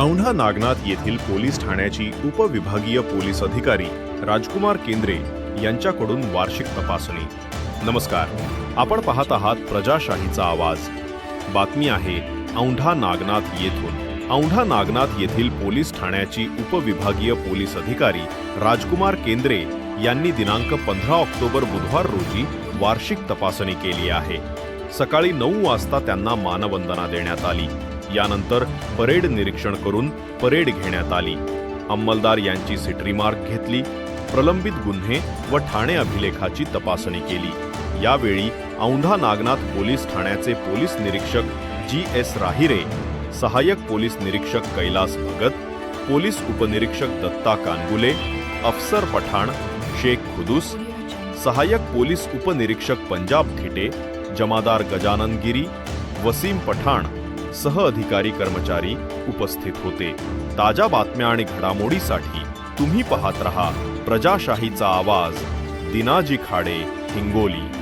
औंढा नागनाथ येथील पोलीस ठाण्याची उपविभागीय पोलीस अधिकारी राजकुमार केंद्रे यांच्याकडून वार्षिक तपासणी. नमस्कार. आपण पाहत आहात प्रजाशाहीचा आवाज. बातमी आहे औंढा नागनाथ येथून. औंढा नागनाथ येथील पोलीस ठाण्याची उपविभागीय पोलीस अधिकारी राजकुमार केंद्रे यांनी दिनांक पंधरा ऑक्टोबर बुधवार रोजी वार्षिक तपासणी केली आहे. सकाळी नऊ वाजता त्यांना मानवंदना देण्यात आली. यानंतर परेड निरीक्षण करून परेड घेण्यात आली. अंमलदार यांची सिटरी मार्क घेतली. प्रलंबित गुन्हे व ठाणे अभिलेखाची तपासणी केली. यावेळी औंढा नागनाथ पोलीस ठाण्याचे पोलीस निरीक्षक जी एस राहिरे सहाय्यक पोलीस निरीक्षक कैलास भगत पोलीस उपनिरीक्षक दत्ता कानगुले अफसर पठाण शेख खुदूस सहाय्यक पोलीस उपनिरीक्षक पंजाब थिटे जमादार गजानन गिरी वसीम पठाण सह अधिकारी कर्मचारी उपस्थित होते. ताज्या बातम्या आणि घडामोडीसाठी तुम्ही पाहत रहा प्रजाशाहीचा आवाज दिनाजी खाडे हिंगोली.